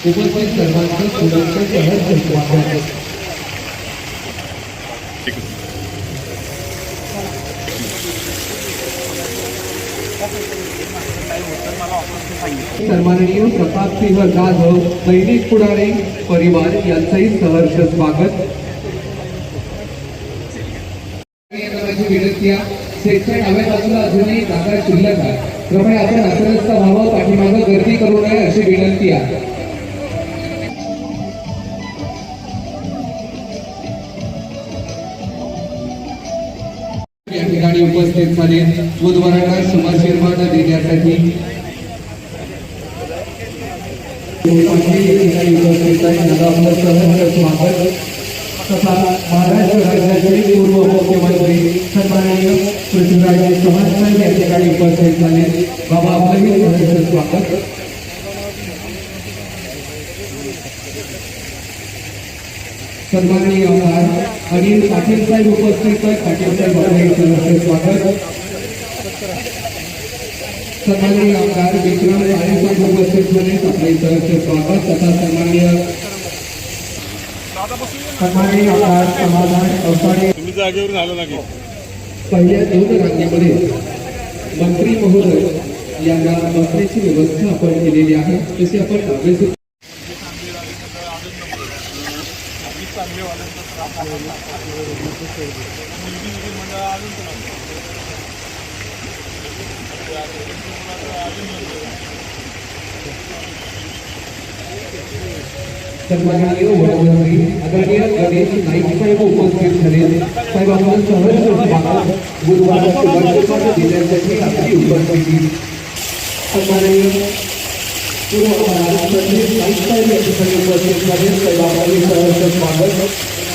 उपस्थित सर्वांचं शुभेच्छा सहर्ष स्वागत सन्माननीय प्रतापसिंह जाधव सैनिक पुढारी परिवार यांचंही सहर्ष स्वागत. माझी विनंती आहे. सेटच्या डाव्या बाजूला अजूनही जागा शिल्लक आहे. त्यामुळे आपण अस्वस्थ व्हावं पाठीमागं गर्दी करू नये अशी विनंती आहे. या ठिकाणी उपस्थित झाले बुधवाराला समाशीर्वाद करण्यासाठी उपस्थित आहे तथा महाराष्ट्र राज्याचे पूर्व मुख्यमंत्री सन्माननीय पृथ्वीराज चव्हाण साहेब या ठिकाणी उपस्थित झाले. बाबा आपलंही सहर्ष स्वागत. सन्माननीय आमदार अनिल पाटील साहेब उपस्थित आहेत. पाटील साहेब आपलंही सहर्ष स्वागत. सन्माननीय आमदार विक्रम साहेब उपस्थित झाले आपले सहर्ष स्वागत तथा सन्माननीय सन्माननीय आमदार समाधान अवसाडे तुम्ही जागेवरून आलो ना की पहिल्या दोन रांगेमध्ये मंत्री महोदय यांना बसण्याची व्यवस्था आपण केलेली आहे. तशी आपण डावे सन्माननीय वडवंती आदरणीय गणेश नाईक साहेब उपस्थित झाले साहेब आपण सहज स्वागत गुरुवार देण्यासाठी आपली उपस्थिती सन्माननीय पूर्व महाराष्ट्रातील नाईक साहेब या ठिकाणी उपस्थित झाले साहेब आपले सहर्ष स्वागत